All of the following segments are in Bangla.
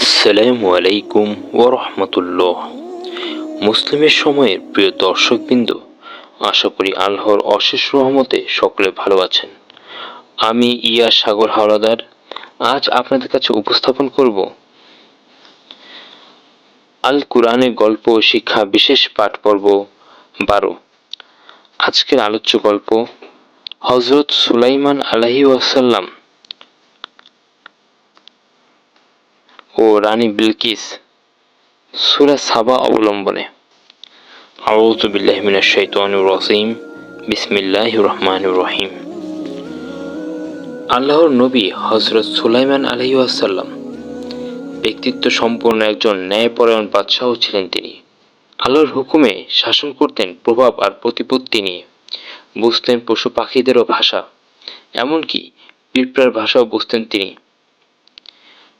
আসসালামু আলাইকুম ওরহমতুল্লাহ মুসলিমের সময়ের প্রিয় দর্শকবৃন্দ, আশা করি আল্লাহর অশেষ রহমতে সকলে ভালো আছেন। আমি ইয়া সাগর হাওলাদার, আজ আপনাদের কাছে উপস্থাপন করব আল কুরআনের গল্প শিক্ষা বিশেষ পাঠ পর্ব বারো। আজকের আলোচ্য গল্প হজরত সুলাইমান আলাহি ওয়াসাল্লাম ও রানী বিলকিস, সুরা সাবা অবলম্বনে। আউযু বিল্লাহি মিনাশ রহিম। আল্লাহর নবী হজরত সুলাইমান আলাইহি ওয়াসাল্লাম ব্যক্তিত্ব সম্পন্ন একজন ন্যায়পরায়ণ বাদশাহ ছিলেন তিনি। আল্লাহর হুকুমে শাসন করতেন প্রভাব আর প্রতিপত্তি নিয়ে। বুঝতেন পশু পাখিদেরও ভাষা। এমনকি পিঁপড়ার ভাষাও বুঝতেন তিনি।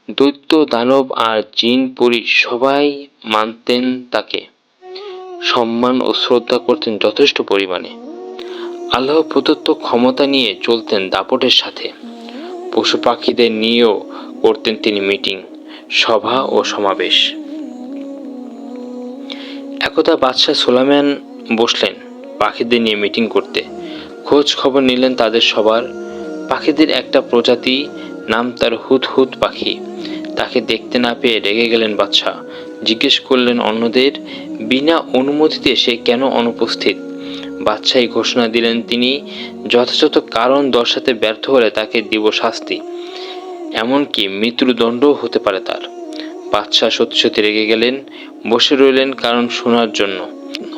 দৈত্য, দানব আর জিন পরি সবাই মানতেন তাকে। সম্মান ও শ্রদ্ধা করতেন যথেষ্ট পরিমাণে। আল্লাহ প্রদত্ত ক্ষমতা নিয়ে চলতেন দাপটের সাথে। পশু পাখিদের নিয়েও করতেন তিনি মিটিং, সভা ও সমাবেশ। একদা বাদশাহ সোলাইমান বসলেন পাখিদের নিয়ে মিটিং করতে। খোঁজ খবর নিলেন তাদের সবার। পাখিদের একটা প্রজাতি নাম তার হুত হুত পাখি। তাকে দেখতে না পেয়ে রেগে গেলেন বাদশাহ জিজ্ঞেস করলেন অন্যদের, বিনা অনুমতিতে সে কেন অনুপস্থিত? বাদশাহী ঘোষণা দিলেন তিনি, যথাযথ কারণ দর্শাতে ব্যর্থ হলে তাকে দিব শাস্তি। এমনকি মৃত্যুদণ্ডও হতে পারে তার। বাদশাহ সত্যি সত্যি রেগে গেলেন, বসে রইলেন কারণ শোনার জন্য।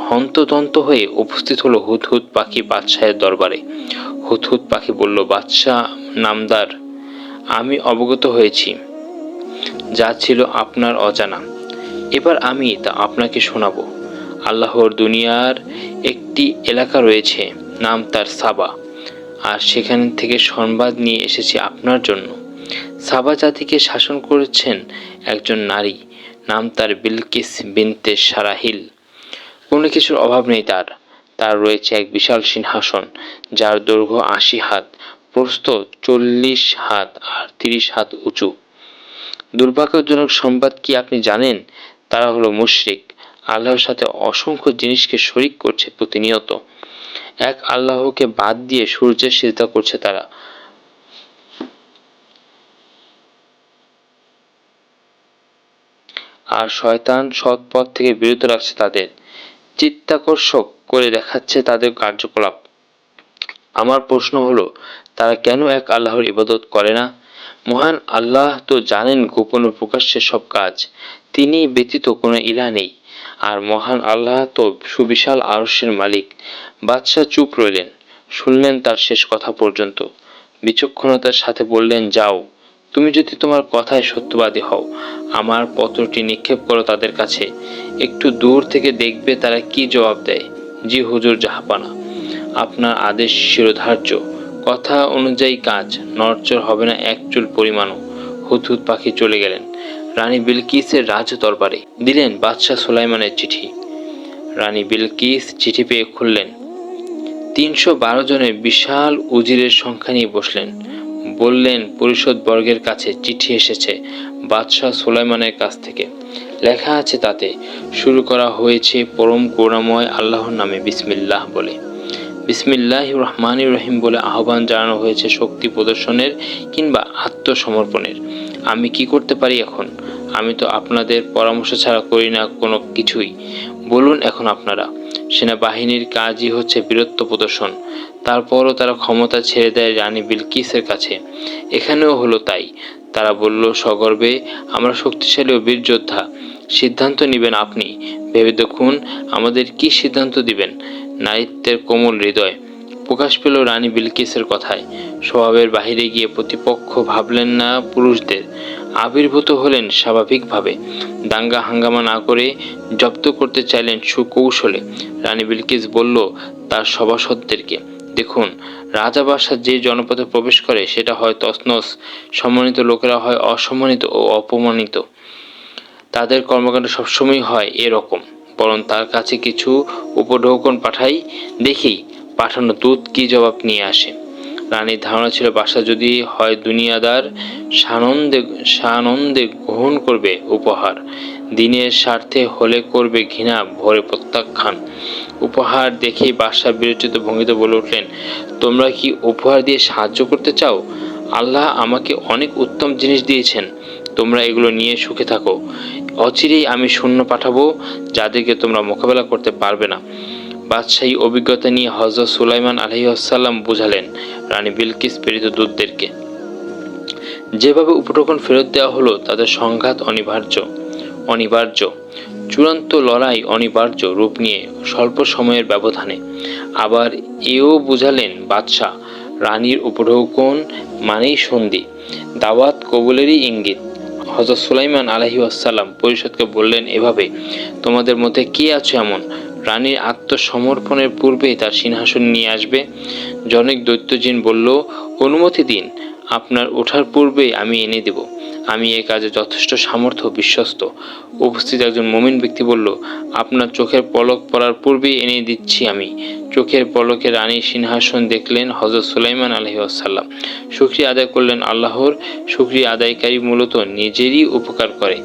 হন্তদন্ত হয়ে উপস্থিত হলো হুদহুদ পাখি বাদশাহের দরবারে। হুদহুদ পাখি বলল বাদশাহ নামদার আমি অবগত হয়েছি, যা ছিল আপনার অজানা। এবার আমি তা আপনাকে শোনাব। আল্লাহর দুনিয়ার একটি এলাকা রয়েছে, নাম তার সাবা। আর সেখান থেকে সংবাদ নিয়ে এসেছি আপনার জন্য। সাবা জাতিকে শাসন করেছেন একজন নারী, নাম তার বিলকিস বিনতে সারাহিল। কোনো কিছুর অভাব নেই তার। তার রয়েছে এক বিশাল সিংহাসন, যার দৈর্ঘ্য আশি হাত। প্রস্থ চল্লিশ হাত আর তিরিশ হাত উঁচু। দুর্ভাগ্যজনক সংবাদ কি আপনি জানেন? তারা হলো মুশরিক। আল্লাহর সাথে অসংখ্য জিনিসকে শরিক করছে প্রতিনিয়ত। এক আল্লাহকে বাদ দিয়ে সূর্যের সিজদা করছে তারা। আর শয়তান সৎ পথ থেকে বিরত রাখছে তাদের। চিত্তাকর্ষক করে দেখাচ্ছে তাদের কার্যকলাপ। আমার প্রশ্ন হলো, তারা কেন এক আল্লাহর ইবাদত করে না? মহান আল্লাহ তো জানেন গোপন প্রকাশ্যে সব কাজ। তিনি ব্যতীত কোনো ইলা নেই। আর মহান আল্লাহ তো সুবিশাল আরস্যের মালিক। বাদশাহ চুপ রইলেন। শুনলেন তার শেষ কথা পর্যন্ত। বিচক্ষণতার সাথে বললেন, যাও, তুমি যদি তোমার কথায় সত্যবাদী হও, আমার পত্রটি নিক্ষেপ করো তাদের কাছে। একটু দূর থেকে দেখবে তারা কি জবাব দেয়। জি হুজুর জাহাপানা। আপনার আদেশ শিরোধার্য। কথা অনুযায়ী কাজ, নড়চড় হবে না এক চুল পরিমাণও। হুতহুত পাখি চলে গেলেন। রানী বিলকিসের রাজ দরবারে দিলেন বাদশাহ সুলাইমানের চিঠি। রানী বিলকিস চিঠি পেয়ে খুললেন। তিনশো বারো জনের বিশাল উজিরের সংখ্যা নিয়ে বসলেন। বললেন, পরিষদ বর্গের কাছে চিঠি এসেছে বাদশাহ সুলাইমানের কাছ থেকে। লেখা আছে তাতে, শুরু করা হয়েছে পরম করুণাময় আল্লাহর নামে বিসমিল্লাহ বলে। বিসমিল্লাহ রহমান রহিম বলে আহ্বান জানানো হয়েছে শক্তি প্রদর্শনের কিংবা আত্মসমর্পণের। আমি কি করতে পারি এখন? আমি তো আপনাদের পরামর্শ ছাড়া করি না কোনো কিছুই। বলুন এখন আপনারা। সেনাবাহিনীর কাজই হচ্ছে বীরত্ব প্রদর্শন। তারপরও তারা ক্ষমতা ছেড়ে দেয় রানী বিলকিসের কাছে। এখানেও হলো তাই। তারা বলল, সগর্বে, আমরা শক্তিশালী ও বীর যোদ্ধা। সিদ্ধান্ত নেবেন আপনি। ভেবে দেখুন, আমাদের কি সিদ্ধান্ত দিবেন? নারীত্বের কোমল হৃদয়। প্রকাশ পেল রানী বিলকিসের কথায়। স্বভাবের বাহিরে গিয়ে প্রতিপক্ষ ভাবলেন না পুরুষদের। আবির্ভূত হলেন স্বাভাবিকভাবে। দাঙ্গা হাঙ্গামা না করে জব্দ করতে চাইলেন সুকৌশলে। রানী বিলকিস বলল, তার সভাসদদেরকে। দেখুন রাজাবাসা যে জনপথে প্রবেশ করে, সেটা হয় তসনস সম্মানিত লোকেরা হয় অসম্মানিত ও অপমানিত। তাদের কর্মকাণ্ড সবসময় হয় এরকম। বরং তার কাছে কিছু উপঢৌকন পাঠাই দেখি পাঠানো দূত কি জবাব নিয়ে আসে। রানীর ধারণা ছিল বাসা যদি হয় দুনিয়াদার সানন্দে সানন্দে গ্রহণ করবে উপহার, দিনের স্বার্থে হলে করবে ঘৃণা, ভরে প্রত্যাখ্যান। উপহার দেখেই বাসা বিরোচিত ভঙ্গিতে বলে উঠলেন, তোমরা কি উপহার দিয়ে সাহায্য করতে চাও? আল্লাহ আমাকে অনেক উত্তম জিনিস দিয়েছেন। তোমরা এগুলো নিয়ে সুখে থাকো। অচিরেই আমি শূন্য পাঠাবো, যাদেরকে তোমরা মোকাবেলা করতে পারবে না। বাদশাহী অভিজ্ঞতা নিয়ে হজরত সুলাইমান আলহিহাসাল্লাম বুঝালেন, রানী বিলকিস প্রেরিত দূতদেরকে। যেভাবে উপটোকন ফেরত দেওয়া হলো, তাদের সংঘাত অনিবার্য অনিবার্য। চূড়ান্ত লড়াই অনিবার্য রূপ নিয়ে স্বল্প সময়ের ব্যবধানে। আবার এও বুঝালেন, বাদশাহ, রানীর উপঢৌকন মানেই সন্ধি, দাওয়াত কবুলেরই ইঙ্গিত। হজরত সুলাইমান আলহি আসসালাম পরিষদকে বললেন, এভাবে তোমাদের মধ্যে কে আছে এমন? রানীর আত্মসমর্পণের পূর্বেই তার সিংহাসন নিয়ে আসবে? জনক দৈত্যজিন বলল, অনুমতি দিন। আপনার ওঠার পূর্বেই আমি এনে দেব। আমি এই কাজে যথেষ্ট সামর্থ্য, বিশ্বস্ত। উপস্থিত একজন মমিন ব্যক্তি বলল, আপনার চোখের পলক পড়ার পূর্বেই এনে দিচ্ছি আমি। চোখের পলকে রানী সিংহাসন দেখলেন হজরত সুলাইমান আলহি আসাল্লাম শুক্রিয়া আদায় করলেন আল্লাহর, শুক্রিয়া আদায়কারী মূলত নিজেরই উপকার করে।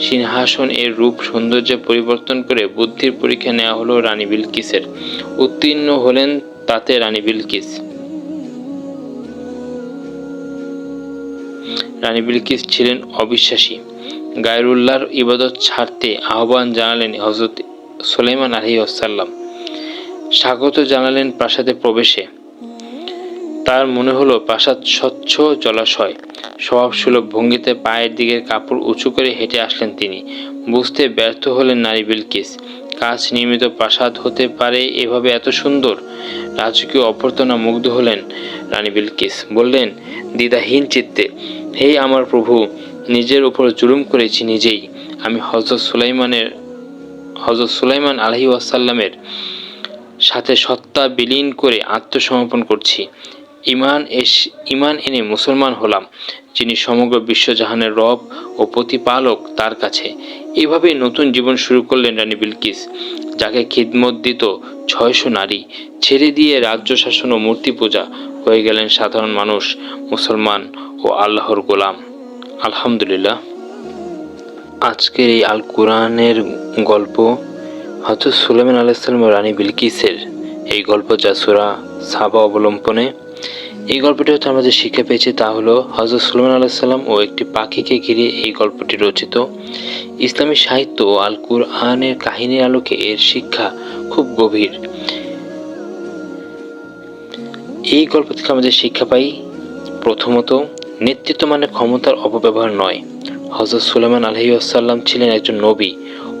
সিংহাসন এর রূপ সৌন্দর্য পরিবর্তন করে বুদ্ধির পরীক্ষা নেওয়া হলো রানী বিলকিসের। উত্তীর্ণ হলেন তাতে রানী বিলকিস। রানী বিলকিস ছিলেন অবিশ্বাসী। গায়রুল্লাহর ইবাদত ছাড়তে আহ্বান জানালেন হজরত সুলাইমান আলহি আসাল্লাম স্বাগত জানালেন প্রাসাদে প্রবেশে। তার মনে হলো প্রাসাদ স্বচ্ছ জলাশয়। স্বভাবসুলভ ভঙ্গিতে পায়ের দিকের কাপড় উঁচু করে হেঁটে আসলেন তিনি। বুঝতে ব্যর্থ হলেন নারী বিলকিস কাজ নির্মিত প্রাসাদ হতে পারে এভাবে এত সুন্দর? রাজকীয় অভ্যর্থনা মুগ্ধ হলেন রানী বিলকিস বললেন, দ্বিধাহীন চিত্তে হে আমার প্রভু, নিজের উপর জুলুম করেছি নিজেই। আমি হজরত সুলাইমানের হজরত সুলাইমান আলহি ওয়াসাল্লামের সাথে সত্তা বিলীন করে আত্মসমর্পণ করছি। ইমান এস, ইমান এনে মুসলমান হলাম, যিনি সমগ্র বিশ্বজাহানের রব ও প্রতিপালক তার কাছে। এভাবেই নতুন জীবন শুরু করলেন রানী বিলকিস, যাকে খিদমত দিত ছয়শো নারী। ছেড়ে দিয়ে রাজ্য শাসন ও মূর্তি পূজা হয়ে গেলেন সাধারণ মানুষ, মুসলমান ও আল্লাহর গোলাম। আলহামদুলিল্লাহ। আজকের এই আল কোরআনের গল্প হজরত সুলাইমান আলাইসালাম রানী বিলকিসের এই গল্প যা সুরা সাবা অবলম্বনে এই গল্পটি হতে আমরা যে শিক্ষা পেয়েছি তা হলো হজরত সুলমান আলাহিসাল্লাম ও একটি পাখিকে ঘিরে এই গল্পটি রচিত। ইসলামী সাহিত্য ও আল কুরআনের কাহিনীর আলোকে এর শিক্ষা খুব গভীর। এই গল্প থেকে আমাদের শিক্ষা পাই, প্রথমত, নেতৃত্ব মানে ক্ষমতার অপব্যবহার নয়। হজরত সুলেমান আলহি আসাল্লাম ছিলেন একজন নবী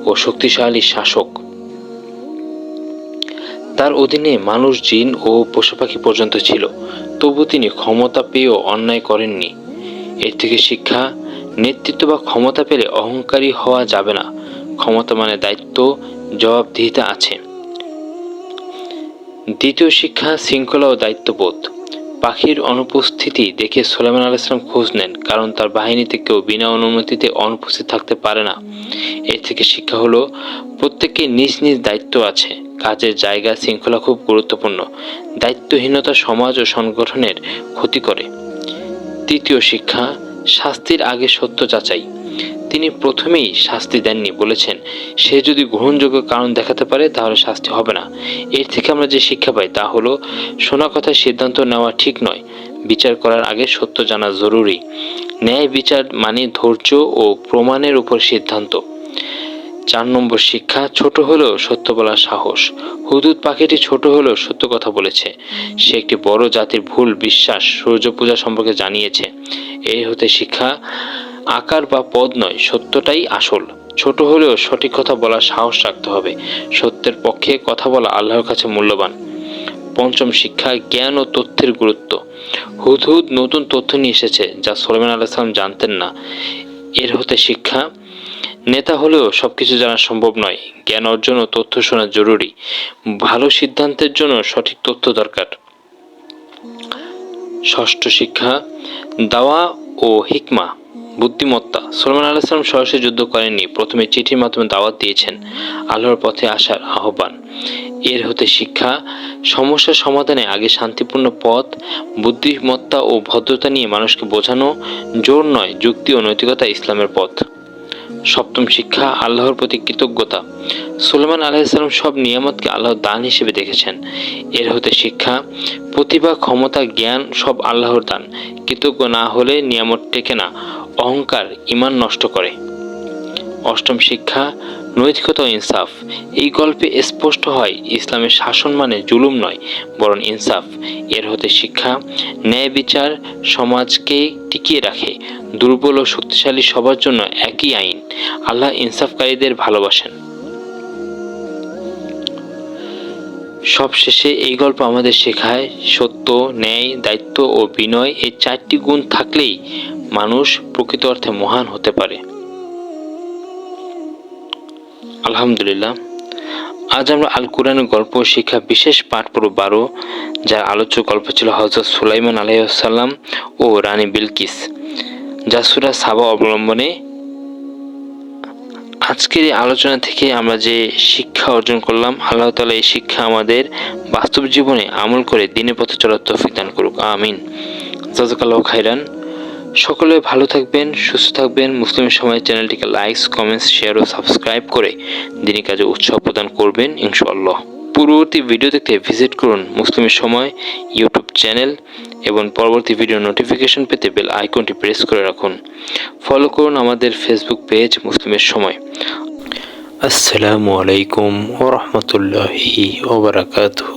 ও শক্তিশালী শাসক। তার অধীনে মানুষ, জিন ও পশু পাখি পর্যন্ত ছিল। তবু তিনি ক্ষমতা পেয়েও অন্যায় করেননি। এর থেকে শিক্ষা, নেতৃত্ব বা ক্ষমতা পেলে অহংকারী হওয়া যাবে না। ক্ষমতা মানে দায়িত্ব, জবাবদিহিতা আছে। দ্বিতীয় শিক্ষা, শৃঙ্খলা ও দায়িত্ববোধ। পাখির অনুপস্থিতি দেখে সোলেমান আলাইসলাম খোঁজ নেন, কারণ তার বাহিনীতে কেউ বিনা অনুমতিতে অনুপস্থিত থাকতে পারে না। এর থেকে শিক্ষা হলো, প্রত্যেকে নিজ নিজ দায়িত্ব আছে। কাজের জায়গা শৃঙ্খলা খুব গুরুত্বপূর্ণ। দায়িত্বহীনতা সমাজ ও সংগঠনের ক্ষতি করে। তৃতীয় শিক্ষা, শাস্তির আগে সত্য যাচাই। তিনি প্রথমেই শাস্তি দেননি বলেছেন, সে যদি গ্রহণযোগ্য কারণ দেখাতে পারে, তাহলে শাস্তি হবে না। এর থেকে আমরা যে শিক্ষা পাই তা হলো শোনা কথায় সিদ্ধান্ত নেওয়া ঠিক নয়। বিচার করার আগে সত্য জানা জরুরি। ন্যায় বিচার মানে ধৈর্য ও প্রমাণের উপর সিদ্ধান্ত। চার নম্বর শিক্ষা, ছোট হলেও সত্য বলার সাহস। হুদুদ পাখিটি ছোট হলেও সত্য কথা বলেছে। সে একটি বড় জাতির ভুল, বিশ্বাস, সূর্য পূজা সম্পর্কে জানিয়েছে। এই হতে শিক্ষা আকার বা পদ নয়, সত্যটাই আসল। ছোট হলেও সঠিক কথা বলার সাহস রাখতে হবে। সত্যের পক্ষে কথা বলা আল্লাহর কাছে মূল্যবান। পঞ্চম শিক্ষা, জ্ঞান ও তথ্যের গুরুত্ব। হুদহুদ নতুন তথ্য নিয়ে এসেছে যা সোলেমান আল্লাহ সালাম জানতেন না। এর হতে শিক্ষা, নেতা হলেও সব কিছু জানা সম্ভব নয়। জ্ঞান অর্জন ও তথ্য শোনা জরুরি। ভালো সিদ্ধান্তের জন্য সঠিক তথ্য দরকার। ষষ্ঠ শিক্ষা, দাওয়া ও হিকমা। বুদ্ধিমত্তা। সলমান আলাইসালাম সরাসরি যুদ্ধ করেননি। প্রথমে চিঠির মাধ্যমে দাওয়াত দিয়েছেন। আল্লাহর পথে আসার আহ্বান। এর হতে শিক্ষা সমস্যার সমাধানে আগে শান্তিপূর্ণ পথ, বুদ্ধিমত্তা ও ভদ্রতা নিয়ে মানুষকে বোঝানো জোর নয়, যুক্তি ও নৈতিকতা ইসলামের পথ। সপ্তম শিক্ষা, আল্লাহর প্রতি কৃতজ্ঞতা। সুলেমান আলাইসাল্লাম সব নিয়ামতকে আল্লাহর দান হিসেবে দেখেছেন। এর হতে শিক্ষা, প্রতিভা, ক্ষমতা, জ্ঞান সব আল্লাহর দান। কৃতজ্ঞ না হলে নিয়ামত টেকে না। অহংকার ইমান নষ্ট করে। অষ্টম শিক্ষা, নৈতিকতা ইনসাফ। এই গল্পে স্পষ্ট হয়, ইসলামের শাসন মানে জুলুম নয়, বরং ইনসাফ। এর হতে শিক্ষা, ন্যায় বিচার সমাজকে টিকিয়ে রাখে, দুর্বল ও শক্তিশালী সবার জন্য একই আইন। আল্লাহ ইনসাফকারীদের ভালোবাসেন। সবশেষে এই গল্প আমাদের শেখায় সত্য, ন্যায়, দায়িত্ব ও বিনয় এই চারটি গুণ থাকলেই মানুষ প্রকৃত অর্থে মহান হতে পারে। আলহামদুলিল্লাহ, আজ আমরা আল কোরআনের গল্প শিক্ষা বিশেষ পাঠ পড়ব বারো, যার আলোচ্য গল্প ছিল হজরত সুলাইমান আলাইসাল্লাম ও রানী বিলকিস, যা সুরা সাবা অবলম্বনে। আজকের এই আলোচনা থেকে আমরা যে শিক্ষা অর্জন করলাম, আল্লাহ তালা এই শিক্ষা আমাদের বাস্তব জীবনে আমল করে দিনে পথে চলার তৌফিক দান করুক, আমিন। জাজাকাল্লাহ খাইরান সকলে ভালো থাকবেন, সুস্থ থাকবেন। মুসলিম সময় চ্যানেলটিকে লাইকস কমেন্টস শেয়ার ও সাবস্ক্রাইব করে দিনী কাজে উৎসাহ প্রদান করবেন, ইনশাআল্লাহ। পূর্ববর্তী ভিডিও দেখতে ভিজিট করুন মুসলিমের সময় ইউটিউব চ্যানেল এবং পরবর্তী ভিডিও নোটিফিকেশন পেতে বেল আইকনটি প্রেস করে রাখুন। ফলো করুন আমাদের ফেসবুক পেজ মুসলিমের সময়। আসসালামু আলাইকুম ওরহমতুল্লাহি ওবরাকাতুহ